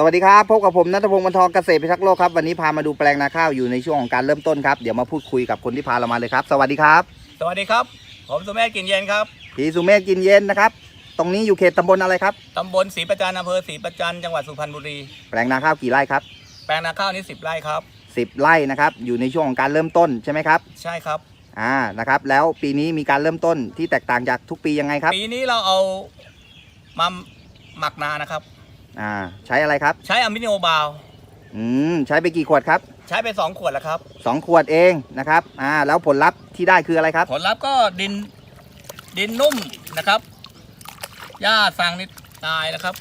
สวัสดีครับ พบกับผมนัทพงศ์บรรทองเกษตรพิทักษ์โลกครับ วันนี้พามาดูแปลงนาข้าวอยู่ในช่วงของการเริ่มต้นครับ เดี๋ยวมาพูดคุยกับคนที่พาเรามาเลยครับ สวัสดีครับ สวัสดีครับ ผมสุเมธกลินเย็นครับ พี่สุเมธกินเย็นนะครับ ตรงนี้อยู่เขตตำบลอะไรครับ ตำบลศรีประจันอำเภอศรีประจันจังหวัดสุพรรณบุรี แปลงนาข้าวกี่ไร่ครับ แปลงนาข้าวนี้สิบไร่ครับ 10 ไร่นะครับ อยู่ในช่วงของการเริ่มต้นใช่ไหมครับ ใช่ครับ อ่า นะครับ แล้วปีนี้มีการเริ่มต้นที่แตกต่างจากทุกปียังไงครับ ปีนี้เราเอามาหมักนานะครับ อ่าใช้อะไรครับ ใช้อะมิโนบาวอืมใช้ไปกี่ขวดครับใช้ไปสองขวดแล้วครับ สองขวดเองนะครับอ่าแล้วผลลัพธ์ที่ได้คืออะไรครับ ผลลัพธ์ก็ดินดินนุ่มนะครับหญ้าสร้างนิดตายนะครับ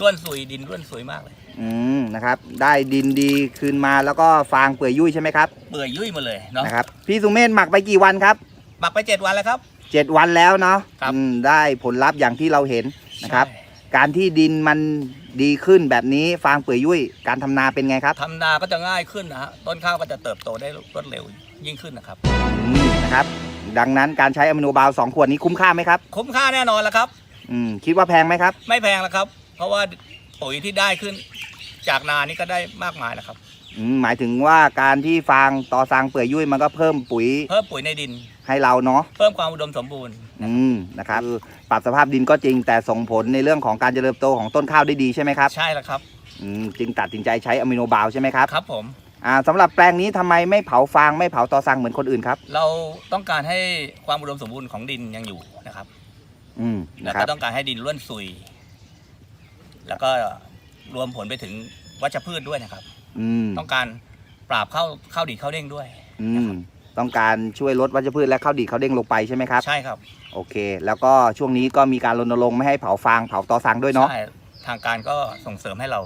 ร่วนสุยดินร่วนสุยมากเลย อืมนะครับ ได้ดินดีคืนมาแล้วก็ฟางเปื่อยยุ่ยใช่ไหมครับเปื่อยยุ่ยหมาเลยเนาะนะครับพี่สุเมธหมักไปกี่วันครับหมักไปเจ็ดวันแล้วครับ เจ็ดวันแล้วเนาะครับ อืมได้ผลลัพธ์อย่างที่เราเห็นนะครับ ใช่ การที่ดินมันดีขึ้นแบบนี้ฟางเปื่อยยุ่ยการทำนาเป็นไงครับทำนาก็จะง่ายขึ้นนะฮะต้นข้าวก็จะเติบโตได้รวดเร็วยิ่งขึ้นนะครับ อืมนะครับ ดังนั้นการใช้อะมิโนบาลสองขวดนี้คุ้มค่าไหมครับคุ้มค่าแน่นอนแล้วครับ อืมคิดว่าแพงไหมครับ ไม่แพงแล้วครับ เพราะว่าปุ๋ยที่ได้ขึ้น จากนานี่ก็ได้มากมายแล้วครับ อืมหมายถึงว่าการที่ฟางต่อซางเปื่อยยุ่ยมันก็เพิ่มปุ๋ย เพิ่มปุ๋ยในดิน ให้เราเนาะเพิ่มความอุดมสมบูรณ์ อืมนะครับคือปรับสภาพดินก็จริงแต่ส่งผลในเรื่องของการเจริญเติบโตของต้นข้าวได้ดีใช่ไหมครับใช่แล้วครับอืมจึงตัดสินใจใช้อะมิโนบาลใช่ไหมครับครับผมอ่าสำหรับแปลงนี้ทำไมไม่เผาฟางไม่เผาต่อซางเหมือนคนอื่นครับ เราต้องการให้ความอุดมสมบูรณ์ของดินยังอยู่นะครับ อืมแล้นะวครัก็บ ต้องการให้ดินร่วนซุย แล้วก็รวมผลไปถึงวัชพืชด้วยนะครับ อืมต้องการปราบเข้าเข้าดีเข้าเด้งด้วย อืม ต้องการช่วยลดวัชพืชและข้าวดีข้าวเด้งลงไปใช่ไหมครับ ใช่ครับโอเค แล้วก็ช่วงนี้ก็มีการรณรงค์ไม่ให้เผาฟางเผาต่อซางด้วยเนาะใช่ทางการก็ส่งเสริมให้เรา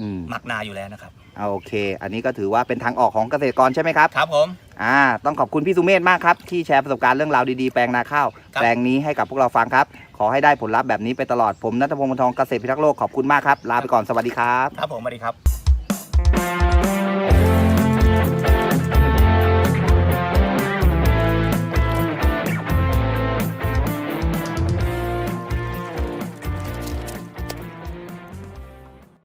อืมหมักนาอยู่แล้วนะครับเอาโอเค อันนี้ก็ถือว่าเป็นทางออกของเกษตรกรใช่ไหมครับครับผม อ่าต้องขอบคุณพี่สุเมธมากครับ ที่แชร์ประสบการณ์เรื่องราวดีๆแปลงนาข้าวครับ แปลงนี้ให้กับพวกเราฟังครับ ขอให้ได้ผลลัพธ์แบบนี้ไปตลอดผมนัทพงศ์มนทองเกษตรพิทักษ์โลกขอบคุณมากครับลาไปก่อนสวัสดีครับ ครับผมสวัสดีครับ